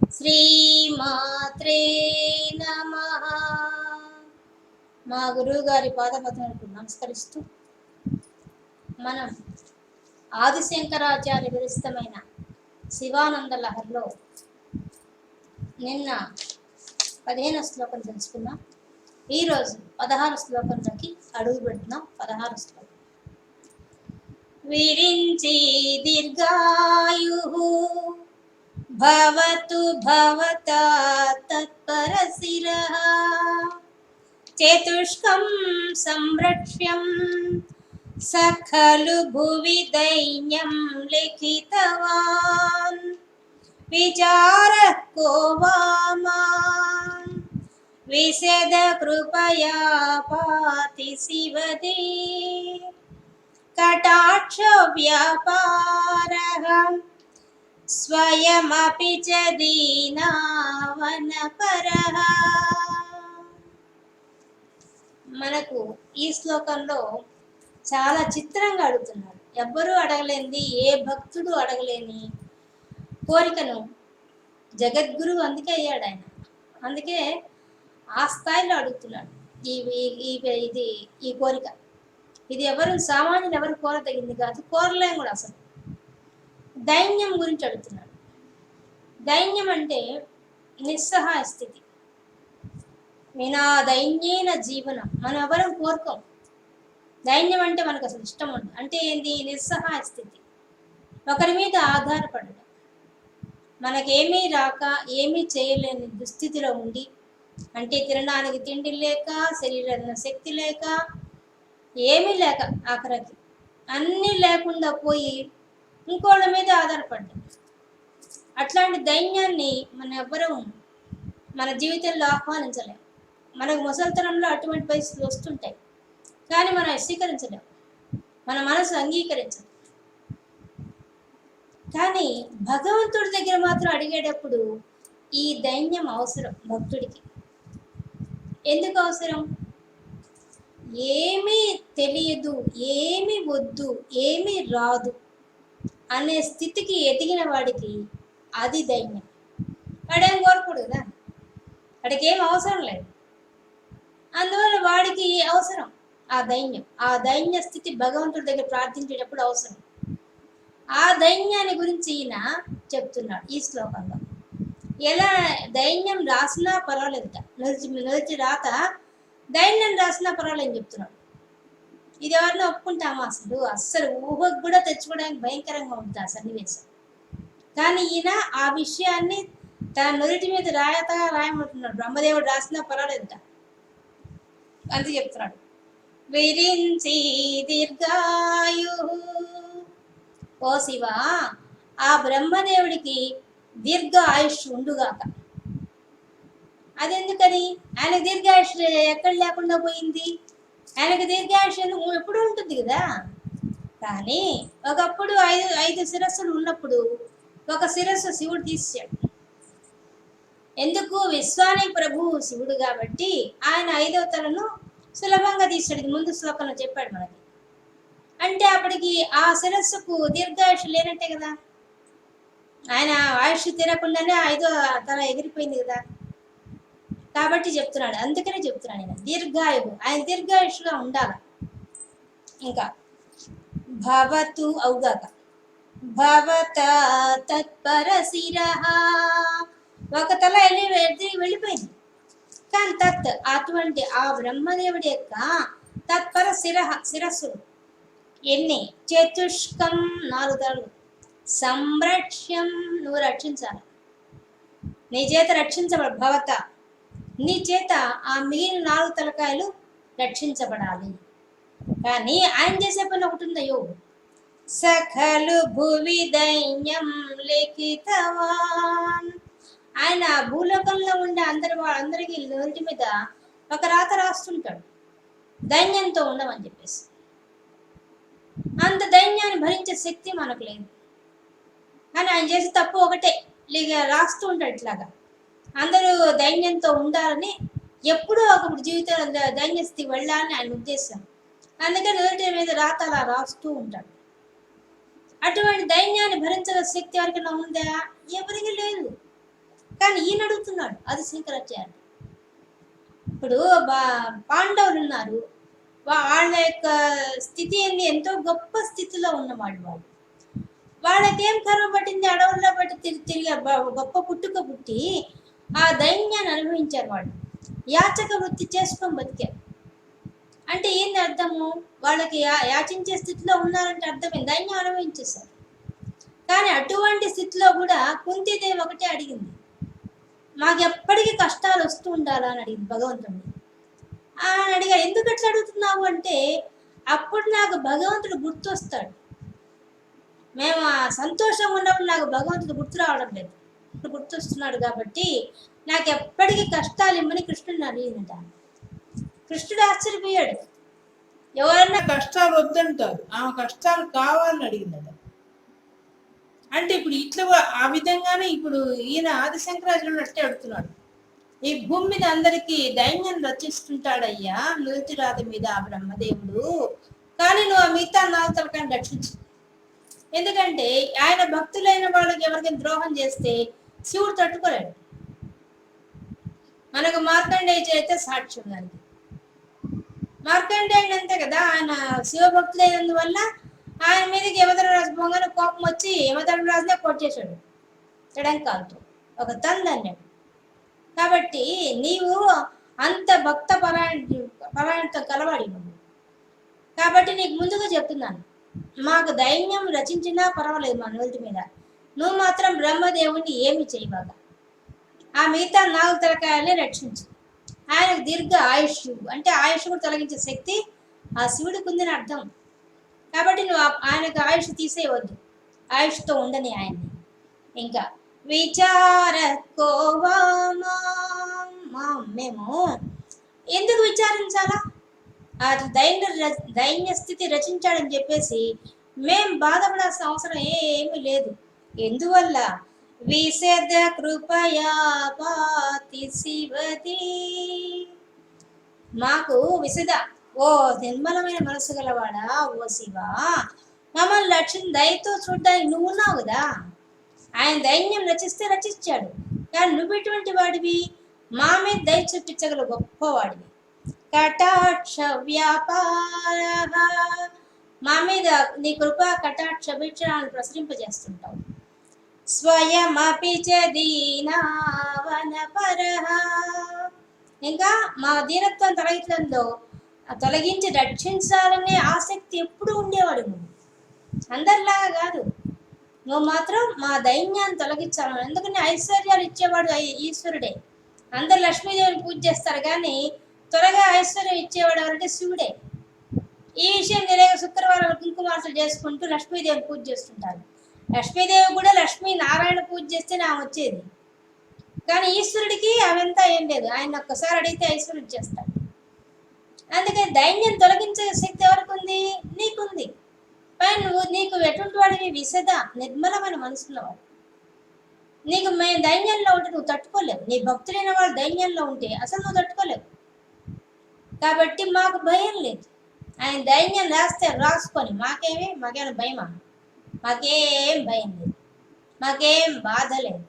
శ్రీమాత్రే నమ. మా గురువు గారి పాదపద్మలకు నమస్కరిస్తూ మనం ఆదిశంకరాచార్య విరచితమైన శివానంద లహర్లో నిన్న పదిహేను శ్లోకం తెలుసుకున్నాం. ఈరోజు పదహారు శ్లోకంలోకి అడుగు పెడుతున్నాం. పదహారు శ్లోకం. విరించి దీర్ఘాయు భవతు భవతా తత్పరశిరః చతుష్కం సంరక్ష్యం సఖలు భువి దైన్యం లిఖితవాన్ విచార కో వామాన్ విశద కృపయా పాతి శివదే కటాక్ష వ్యాపారः స్వయమపి చ దీనావనపరః మనకు ఈ శ్లోకంలో చాలా చిత్రంగా అడుగుతున్నాడు ఎవ్వరూ అడగలేనిది ఏ భక్తుడు అడగలేని కోరికను జగద్గురు అందుకే అయ్యాడు ఆయన. అందుకే ఆ స్థాయిలో అడుగుతున్నాడు. ఈ ఈ- ఇది ఈ కోరిక. ఇది ఎవరు సామాన్యులు ఎవరు కోరదగింది కాదు కోరలేం కూడా అసలు. దైన్యం గురించి అడుగుతున్నాడు దైన్యం అంటే నిస్సహాయ స్థితి. వినా దైన్యేన జీవనం మనం ఎవరం కోరుకోం. దైన్యం అంటే మనకు అసలు ఇష్టం ఉండదు. అంటే ఏంది? నిస్సహాయ స్థితి. ఒకరి మీద ఆధారపడడం. మనకేమీ రాక ఏమీ చేయలేని దుస్థితిలో ఉండి అంటే తినడానికి తిండి లేక శరీరం శక్తి లేక ఏమీ లేక ఆఖరికి అన్నీ లేకుండా పోయి ఇంకోళ్ళ మీద ఆధారపడ్డాం అట్లాంటి దైన్యాన్ని మనం ఎవ్వరం మన జీవితంలో ఆహ్వానించలేం. మనకు ముసలితనంలో అటువంటి పరిస్థితులు వస్తుంటాయి. కానీ మనం అస్వీకరించలేం మన మనసు అంగీకరించదు. కానీ భగవంతుడి దగ్గర మాత్రం అడిగేటప్పుడు ఈ దైన్యం అవసరం భక్తుడికి. ఎందుకు అవసరం? ఏమీ తెలియదు ఏమీ వద్దు ఏమీ రాదు. అనే స్థితికి ఎదిగిన వాడికి అది దైన్యం. వాడేం కోరకూడదు కదా వాడికి ఏం అవసరం లేదు. అందువల్ల వాడికి అవసరం ఆ దైన్యం. ఆ దైన్య స్థితి భగవంతుడి దగ్గర ప్రార్థించేటప్పుడు అవసరం. ఆ దైన్యాన్ని గురించి ఈయన చెప్తున్నాడు ఈ శ్లోకంలో. ఎలా దైన్యం రాసినా పర్వాలేదు నడిచి నడిచి రాత దైన్యం రాసినా పర్వాలేదు చెప్తున్నాడు. ఇది ఎవరిలో ఒప్పుకుంటామా అసలు. అస్సలు ఊహకు కూడా తెచ్చుకోవడానికి భయంకరంగా ఉంటుంది ఆ సన్నివేశం. కానీ ఈయన ఆ విషయాన్ని తన నుదుటి మీద రాయత రాయమంటున్నాడు. బ్రహ్మదేవుడు రాసినా పర్వాలేదుట. అంతే చెప్తున్నాడు. విరించి దీర్ఘాయు ఓ శివ ఆ బ్రహ్మదేవుడికి దీర్ఘ ఆయుష్ ఉండుగాక. అదెందుకని? ఆయన దీర్ఘాయుష్ ఎక్కడ లేకుండా పోయింది? ఆయనకు దీర్ఘాయుష్ ఎప్పుడు ఉంటుంది కదా? కానీ ఒకప్పుడు ఐదు ఐదు శిరస్సులు ఉన్నప్పుడు ఒక శిరస్సు శివుడు తీసాడు ఎందుకు? విశ్వాని ప్రభు శివుడు కాబట్టి ఆయన ఐదవ తలను సులభంగా తీసాడు ఇది ముందు శ్లోకంలో చెప్పాడు మనకి. అంటే అప్పటికి ఆ శిరస్సుకు దీర్ఘాయుష్ లేనట్టే కదా? ఆయన ఆయుష్ తీరకుండానే ఐదో తల ఎగిరిపోయింది కదా? కాబట్టి చెప్తున్నాడు. అందుకనే చెప్తున్నాడు నేను దీర్ఘాయువు. ఆయన దీర్ఘాయుషుగా ఉండాలి. ఇంకా భవతు అవుగాక భవత తత్పర ఒక తల వెళ్ళి వెళ్ళిపోయింది. కానీ తత్ అటువంటి ఆ బ్రహ్మదేవుడి యొక్క తత్పర శిర శిరస్సు ఎన్ని? చతుష్కం నాలుగు తలలు. సంరక్ష్యం నువ్వు రక్షించాలి. నీ చేత రక్షించబడు భవత. నీ చేత ఆ మిగిలిన నాలుగు తలకాయలు రక్షించబడాలి. కానీ ఆయన చేసే పని ఒకటి ఉందయ్యో సఖలు భువి దైన్యం లిఖితవాన్. ఆయన భూలోకంలో ఉండే అందరి వాళ్ళందరికీ అందరికీ నోటి మీద ఒక రాత రాస్తుంటాడు. దైన్యంతో ఉండమని చెప్పేసి. అంత దైన్యాన్ని భరించే శక్తి మనకు లేదు. కానీ ఆయన చేసే తప్పు ఒకటే. రాస్తూ ఉంటాడు ఇట్లాగా. అందరూ దైన్యంతో ఉండాలని ఎప్పుడూ ఒకప్పుడు జీవితంలో ద- దైన్య వెళ్ళాలని ఆయన ఉద్దేశం. అందుకని ఎదుటి మీద రాత అలా రాస్తూ ఉంటాడు. అటువంటి దైన్యాన్ని భరించగల శక్తి ఎవరికైనా ఉందా? ఎవరికి లేదు. కానీ ఈయన అడుగుతున్నాడు అది శంకరాచార్య ఇప్పుడు బా పాండవులు ఉన్నారు. వాళ్ళ యొక్క స్థితి ఏంది? ఎంతో గొప్ప స్థితిలో ఉన్నవాడు వాళ్ళు. వాళ్ళకేం కర్మ పట్టింది? అడవుల్లో పట్టి తిరిగి తిరిగి గొప్ప పుట్టుక పుట్టి ఆ దైన్యాన్ని అనుభవించారు వాళ్ళు. యాచక వృత్తి చేసుకొని బతికారు. అంటే ఏంది అర్థము? వాళ్ళకి యాచించే స్థితిలో ఉన్నారంటే అర్థమే దైన్యం అనుభవించేశారు. కానీ అటువంటి స్థితిలో కూడా కుంతిదేవి ఒకటే అడిగింది. మాకు ఎప్పటికీ కష్టాలు వస్తూ ఉండాలా అని అడిగింది భగవంతుడిని. అని అడిగారు ఎందుకు ఎట్లా అడుగుతున్నావు? అంటే అప్పుడు నాకు భగవంతుడు గుర్తొస్తాడు. మేము ఆ సంతోషంగా ఉన్నప్పుడు నాకు భగవంతుడు గుర్తు రావడం లేదు. గుర్తొస్తున్నాడు కాబట్టి నాకు ఎప్పటికీ కష్టాలు ఇమ్మని కృష్ణుడిని అడిగినట కృష్ణుడు ఆశ్చర్యపోయాడు. ఎవరన్నా కష్టాలు వద్దంటారు. ఆమె కష్టాలు కావాలని అడిగిందట. అంటే ఇప్పుడు ఇట్లా ఆ విధంగానే ఇప్పుడు ఈయన ఆదిశంకరాచార్యుడు అట్టే అడుగుతున్నాడు. ఈ భూమి మీద అందరికీ దైన్యం రచిస్తుంటాడయ్యా మృతిరాధ మీద ఆ బ్రహ్మదేవుడు. కానీ నువ్వు ఆ మిగతా నాలుగు రక్షించు. ఎందుకంటే ఆయన భక్తులైన వాళ్ళకి ఎవరికైనా ద్రోహం చేస్తే శివుడు తట్టుకోలేడు. మనకు మార్కండేయ అయితే సాక్ష్యం దానికి. మార్కండేయుడు అంతే కదా ఆయన శివభక్తులైనందువల్ల ఆయన మీదకి యమధర్మరాజు పొంగని కోపం వచ్చి యమధర్మరాజునే కొట్టేశాడు ఎడంకాలతో. ఒక తండ్రి అన్నాడు. కాబట్టి నీవు అంత భక్త పరాయణ పరాయణతో కలవాడి నువ్వు. కాబట్టి నీకు ముందుగా చెప్తున్నాను. మాకు దైన్యం రచించినా పర్వాలేదు మా నోటి మీద. నువ్వు మాత్రం బ్రహ్మదేవుని ఏమి చేయబాగా ఆ మిగతా నాలుగు తలకాయలే రక్షించు. ఆయనకు దీర్ఘ ఆయుష్ అంటే ఆయుష్ కూడా తొలగించే శక్తి ఆ శివుడికి ఉందని అర్థం. కాబట్టి నువ్వు ఆయనకు ఆయుష్ తీసేయవద్దు. ఆయుష్తో ఉండని ఆయన్ని. ఇంకా విచార మేము ఎందుకు విచారించాలా? ఆ దైన్య ర- దైన్య స్థితి రచించాడని చెప్పేసి మేం బాధపడాల్సిన అవసరం ఏమీ లేదు. ఎందువల్ల? విశద కృపయా పాతి శివతి మాకు విశద ఓ నిర్మలమైన మనసు గలవాడా? ఓ శివ మమ్మల్ని లక్ష్యం దయతో చూడ్డానికి నువ్వు ఉన్నావు కదా. ఆయన దైన్యం రచిస్తే రచించాడు కానీ నువ్వు ఎటువంటి వాడివి? మా మీద దయ చూపించగల గొప్పవాడివి. కటాక్ష వ్యాపార మా మీద నీ కృప కటాక్ష వీక్షణాలను ప్రసరింపజేస్తుంటావు. స్వయమపి చ ఇంకా మా దీనత్వం తొలగించడంలో తొలగించి రక్షించాలనే ఆసక్తి ఎప్పుడు ఉండేవాడు నువ్వు. అందరిలాగా కాదు. నువ్వు మాత్రం మా దైన్యాన్ని తొలగించాలని ఎందుకంటే ఐశ్వర్యాలు ఇచ్చేవాడు ఈశ్వరుడే? అందరు లక్ష్మీదేవిని పూజ చేస్తారు కానీ త్వరగా ఐశ్వర్యం ఇచ్చేవాడు ఎవరంటే శివుడే. ఈ విషయం తెలియక శుక్రవారం కుంకుమార్చలు చేసుకుంటూ లక్ష్మీదేవిని పూజ చేస్తుంటారు. లక్ష్మీదేవి కూడా లక్ష్మీ నారాయణ పూజ చేస్తే నా వచ్చేది. కానీ ఈశ్వరుడికి అవంతా ఏం లేదు. ఆయన ఒక్కసారి అడిగితే ఐశ్వరుడు చేస్తాడు. అందుకని దైన్యం తొలగించే శక్తి ఎవరికి ఉంది నీకుంది. పైన నువ్వు నీకు ఎటువంటి వాడివి? విసద నిర్మలమైన వాడు నీకు మేము దైన్యంలో ఉంటే నువ్వు తట్టుకోలేవు. నీ భక్తులైన వాళ్ళు దైన్యంలో ఉంటే అసలు నువ్వు తట్టుకోలేవు. కాబట్టి మాకు భయం లేదు. ఆయన దైన్యం రాస్తే రాసుకొని మాకేమి? మాకేమైనా భయమా? మాకేం భయం లేదు. మాకేం బాధ లేదు.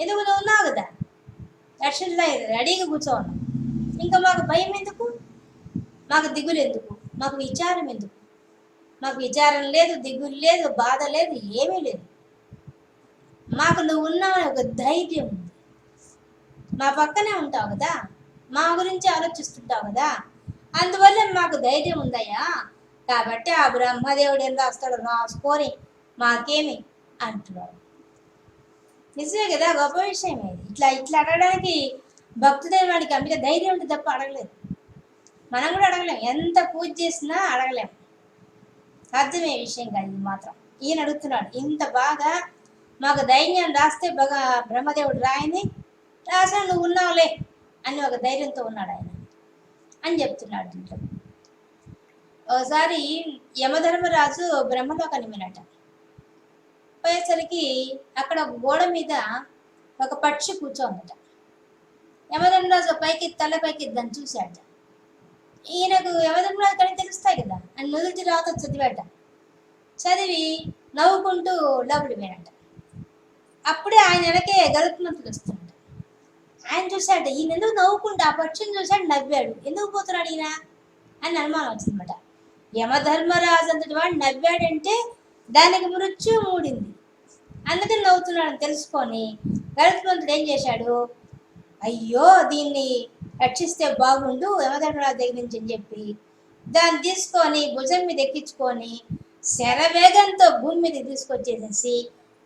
ఎందుకు నువ్వు ఉన్నావు కదా? రక్షణలో రెడీగా కూర్చో ఇంకా మాకు భయం ఎందుకు? మాకు దిగులు ఎందుకు? మాకు విచారం ఎందుకు? మాకు విచారం లేదు దిగులు లేదు బాధ లేదు ఏమీ లేదు. మాకు నువ్వు ఉన్నావని ఒక ధైర్యం ఉంది. మా పక్కనే ఉంటావు కదా? మా గురించి ఆలోచిస్తుంటావు కదా? అందువల్ల మాకు ధైర్యం ఉందయ్యా. కాబట్టి ఆ బ్రహ్మదేవుడు ఏం రాస్తాడు? రాసుకొని మాకేమి? అంటున్నాడు. నిజమే కదా? గొప్ప విషయం ఇది. ఇట్లా ఇట్లా అడగడానికి భక్తుడైన వాడికి అంత ధైర్యం ఉంటే తప్ప అడగలేదు. మనం కూడా అడగలేం. ఎంత పూజ చేసినా అడగలేం. అర్థమయ్యే విషయం కాదు ఇది మాత్రం. ఈయన అడుగుతున్నాడు ఇంత బాగా మాకు ధైర్యం రాస్తే బాగా బ్రహ్మదేవుడు రాయని? రాసిన నువ్వు ఉన్నావులే అని ఒక ధైర్యంతో ఉన్నాడు ఆయన. అని చెప్తున్నాడు ఇంట్లో. ఒకసారి యమధర్మరాజు బ్రహ్మలోకాన్ని వెళ్ళట పోయేసరికి అక్కడ ఒక గోడ మీద ఒక పక్షి కూర్చోందట. యమధర్మరాజు పైకి తల పైకి దాన్ని చూశాట ఈయనకు యమధర్మరాజు కానీ తెలుస్తాయి కదా అని నుదుటి రాత చదివాట చదివి నవ్వుకుంటూ లోపలి పోయినట. అప్పుడే ఆయన వెనకే గరుత్మంతుడు వస్తుంట ఆయన చూశాడు ఈయన ఎందుకు నవ్వుకుంటా ఆ పక్షిని చూశాడు నవ్వాడు. ఎందుకు పోతున్నాడు ఈయన? అని అనుమానం వచ్చిందన్నమాట. యమధర్మరాజు అంతటి వాడు నవ్వాడంటే దానికి మృత్యు మూడింది అందుకని నవ్వుతున్నాడని తెలుసుకొని గరుత్మంతుడు ఏం చేశాడు? అయ్యో దీన్ని రక్షిస్తే బాగుండు యమధర్మరాజు దగ్గర నుంచి అని చెప్పి దాన్ని తీసుకొని భుజం మీద ఎక్కించుకొని శరవేగంతో భూమి మీద తీసుకొచ్చేసేసి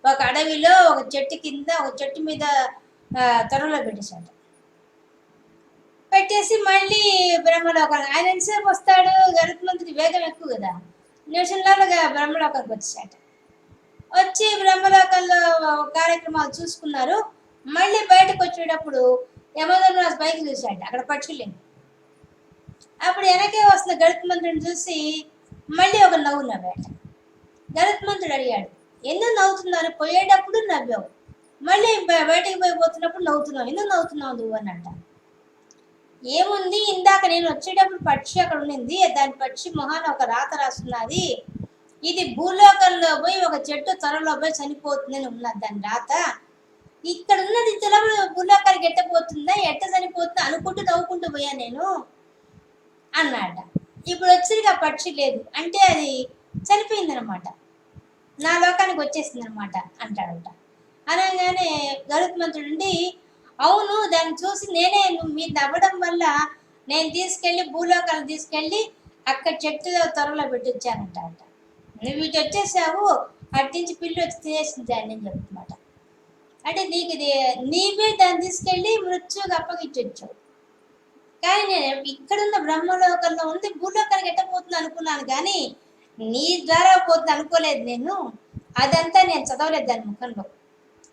ఒక అడవిలో ఒక చెట్టు కింద ఒక చెట్టు మీద ఆ, త్వరలో పెట్టేశాడు. పెట్టేసి మళ్ళీ బ్రహ్మలోకానికి ఆయన ఎంతసేపు వస్తాడు? గరుత్మంతుడి వేగం ఎక్కువ కదా. నిమిషంలో బ్రహ్మలోకానికి వచ్చాట వచ్చి బ్రహ్మలోకంలో కార్యక్రమాలు చూసుకున్నారు. మళ్ళీ బయటకు వచ్చేటప్పుడు యమధర్మరాజు పైకి చూశాడు అక్కడ పక్షులు అప్పుడు వెనకే వస్తున్న గరుత్మంతుడిని చూసి మళ్ళీ ఒక నవ్వు నవ్వాడు గరుత్మంతుడు అడిగాడు ఎందుకు నవ్వుతున్నారు? పోయేటప్పుడు నవ్వావు. మళ్ళీ బయటకు బయటికి పోయి పోతున్నప్పుడు నవ్వుతున్నావు. ఎందుకు నవ్వుతున్నావు నువ్వు? అని అంట. ఏముంది? ఇందాక నేను వచ్చేటప్పుడు పక్షి అక్కడ ఉండింది దాని పక్షి మొహాన ఒక రాత రాస్తున్నది ఇది భూలోకంలో పోయి ఒక చెట్టు త్వరలో పోయి చనిపోతుందని ఉన్నది దాని రాత. ఇక్కడ ఉన్నది త్వరలో భూలోకానికి ఎట్టపోతుందా ఎట్ట చనిపోతుందా? అనుకుంటూ నవ్వుకుంటూ పోయా నేను. అన్నాడ. ఇప్పుడు వచ్చేది ఆ పక్షి లేదు. అంటే అది చనిపోయిందనమాట నా లోకానికి వచ్చేసింది అనమాట అంటాడంట. అనగానే గరుత్మంతుడు ఉండి అవును దాన్ని చూసి నేనే మీరు నవ్వడం వల్ల నేను తీసుకెళ్ళి భూలోకాలు తీసుకెళ్ళి అక్కడ చెట్టులో త్వరలో పెట్టించానంట అంట నువ్వు ఇటు వచ్చేసావు అట్టించి నుంచి పిల్లి వచ్చి తినేసింది దాన్ని అని చెప్తున్నమాట. అంటే నీకు ఇది నీవే దాన్ని తీసుకెళ్ళి మృత్యుకి అప్పగించొచ్చావు కానీ నేను ఇక్కడున్న బ్రహ్మలోకంలో ఉంది భూలోకానికి ఎట్టపోతుంది అనుకున్నాను కానీ నీ ద్వారా పోతుంది అనుకోలేదు నేను. అదంతా నేను చదవలేదు దాని ముఖంలో.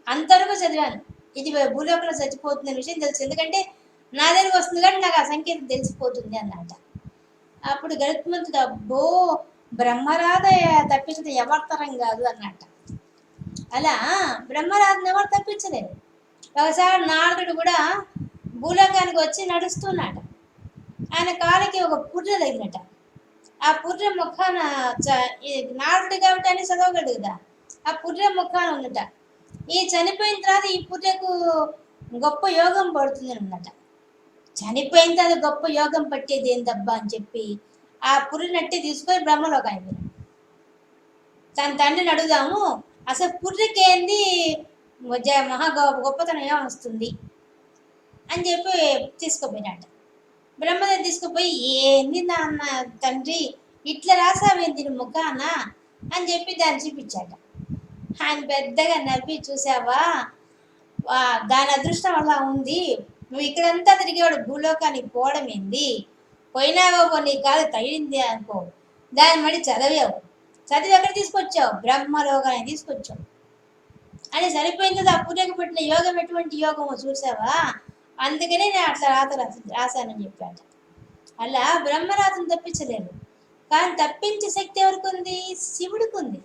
అంతవరకు చదివాను. ఇది భూలోకంలో చచ్చిపోతుంది అనే విషయం తెలుసు. ఎందుకంటే నా దగ్గరికి వస్తుంది కానీ నాకు ఆ సంకేతం తెలిసిపోతుంది అన్నమాట. అప్పుడు గరుత్మంతుడు అబ్బో బ్రహ్మరాధ తప్పించడం ఎవరితరం కాదు అన్నట్ట అలా బ్రహ్మరాధను ఎవరు తప్పించలేరు. ఒకసారి నారదుడు కూడా భూలోకానికి వచ్చి నడుస్తున్నాడు ఆయన కాలికి ఒక పుర్రె తగినట ఆ పుర్ర ముఖాన చ- నారదుడు కాబట్టి అని చదవగలడు కదా. ఆ పుర్రె ముఖాన ఉన్నట. ఈ చనిపోయిన తర్వాత ఈ పుర్రెకు గొప్ప యోగం పడుతుంది అనమాట చనిపోయిన తర్వాత గొప్ప యోగం పట్టేది ఏందబ్బా అని చెప్పి ఆ పుర్రెనట్టి తీసుకొని బ్రహ్మలోకి అయిపోయింది. తన తండ్రిని అడుగుదాము అసలు పుర్రెకి ఏంది? జ- మహా గొ- గొప్పతనం ఏమొస్తుంది అని చెప్పి తీసుకుపోయినాట. బ్రహ్మదేవి తీసుకుపోయి ఏంది నాన్న తండ్రి ఇట్లా రాసావేంది ముఖాన? అని చెప్పి దాన్ని చూపించాట. ఆయన పెద్దగా నవ్వి చూసావా? దాని అదృష్టం అలా ఉంది. నువ్వు ఇక్కడంతా తిరిగేవాడు భూలోకానికి పోవడం ఏంది? పోయినావో పో, నీ కాదు తగిలింది అనుకో. దాన్ని మళ్ళీ చదివావు. చదివి ఎక్కడ తీసుకొచ్చావు? బ్రహ్మలోకాన్ని తీసుకొచ్చావు. అని సరిపోయింది కదా? పూజకు పెట్టిన యోగం ఎటువంటి యోగమో చూసావా? అందుకనే నేను అట్లా రాత రాసి రాశానని చెప్పాను. అలా బ్రహ్మరాతం తప్పించలేరు కానీ తప్పించే శక్తి ఎవరికి ఉంది? శివుడికి ఉంది.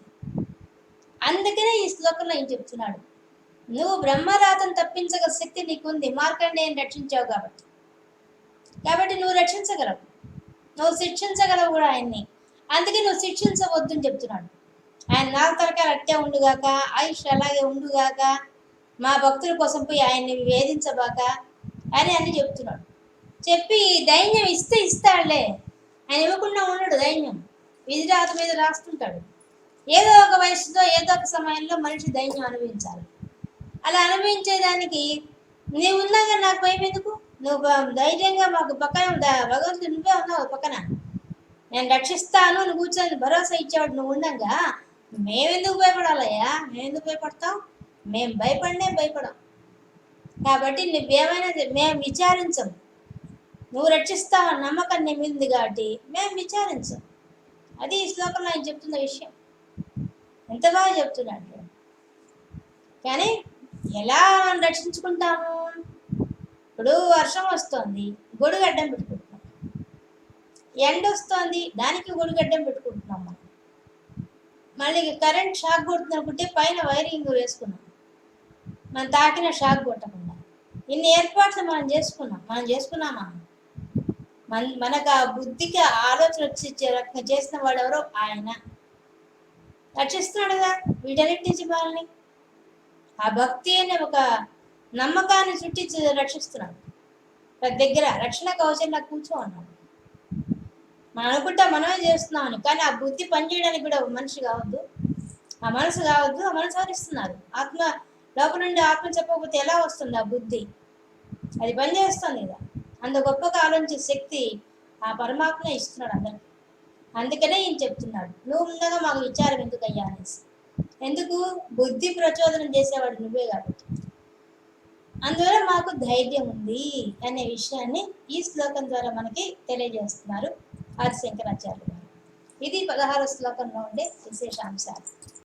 అందుకనే ఈ శ్లోకంలో ఏం చెప్తున్నాడు? నువ్వు బ్రహ్మరాతను తప్పించగల శక్తి నీకుంది. మార్కండేయం రక్షించావు కాబట్టి. కాబట్టి నువ్వు రక్షించగలవు. నువ్వు శిక్షించగలవు కూడా ఆయన్ని. అందుకే నువ్వు శిక్షించవద్దని చెప్తున్నాడు. ఆయన నాలుగు తరకాలు అట్టే ఉండుగాక ఆయుష్ అలాగే ఉండుగాక మా భక్తుల కోసం పోయి ఆయన్ని వేధించబాక అని అన్ని చెప్తున్నాడు. చెప్పి దైన్యం ఇస్తే ఇస్తాడులే. ఆయన ఇవ్వకుండా ఉండడు దైన్యం విధిరాత మీద రాస్తుంటాడు. ఏదో ఒక వయసులో ఏదో ఒక సమయంలో మనిషి దైన్యం అనుభవించాలి. అలా అనుభవించేదానికి నీవు ఉన్నాగా నాకు భయం ఎందుకు? నువ్వు ధైర్యంగా మాకు పక్కన భగవంతుడు నువ్వే ఉన్నావు పక్కన. నేను రక్షిస్తాను నువ్వు కూర్చొని భరోసా ఇచ్చేవాడు నువ్వు ఉండగా. మేమెందుకు భయపడాలయ్యా? మేమెందుకు భయపడతాం? మేము భయపడినే భయపడం. కాబట్టి నువ్వేమైనా మేము విచారించం నువ్వు రక్షిస్తావు నమ్మకం నీ మీద కాబట్టి మేము విచారించం అది ఈ శ్లోకంలో ఆయన చెప్తున్న విషయం. ఎంత బాగా చెప్తున్నాడు. కానీ ఎలా మనం రక్షించుకుంటాము? ఇప్పుడు వర్షం వస్తుంది గొడుగడ్డం పెట్టుకుంటున్నాం. ఎండ వస్తుంది దానికి గొడుగడ్డం పెట్టుకుంటున్నాం మనం. మళ్ళీ కరెంట్ షాక్ కొడుతుంది అనుకుంటే పైన వైరింగ్ వేసుకున్నాం. మనం తాకిన షాక్ కొట్టకుండా. ఇన్ని ఏర్పాట్లు మనం చేసుకున్నాం మనం చేసుకున్నామా? మన మనకు ఆ బుద్ధికి ఆలోచన వచ్చి చేసిన వాడు ఎవరో ఆయన. రక్షిస్తున్నాడు కదా వీటన్నిటి నుంచి మనల్ని ఆ భక్తి అనే ఒక నమ్మకాన్ని చుట్టించి రక్షిస్తున్నాడు. ప్రతి దగ్గర రక్షణ కవచంలో కూర్చో అన్నాడు మనం అనుకుంటా మనమే చేస్తున్నామని కానీ ఆ బుద్ధి పనిచేయడానికి కూడా మనిషి కావద్దు. ఆ మనసు కావద్దు ఆ మనసు హరిస్తున్నారు ఆత్మ లోపల నుండి ఆత్మ చెప్పకపోతే ఎలా వస్తుంది ఆ బుద్ధి? అది పనిచేస్తుంది కదా. అంత గొప్పగా ఆలోచించే శక్తి ఆ పరమాత్మ ఇస్తున్నాడు అందరికి. అందుకనే ఈయన చెప్తున్నాడు. నువ్వు ఉండగా మాకు విచారం ఎందుకు అయ్యా అనేసి. ఎందుకు? బుద్ధి ప్రచోదనం చేసేవాడు నువ్వే కాబట్టి. అందువల్ల మాకు ధైర్యం ఉంది అనే విషయాన్ని ఈ శ్లోకం ద్వారా మనకి తెలియజేస్తున్నారు ఆది శంకరాచార్యులు ఇది పదహారు శ్లోకంలో ఉండే విశేషాంశాలు.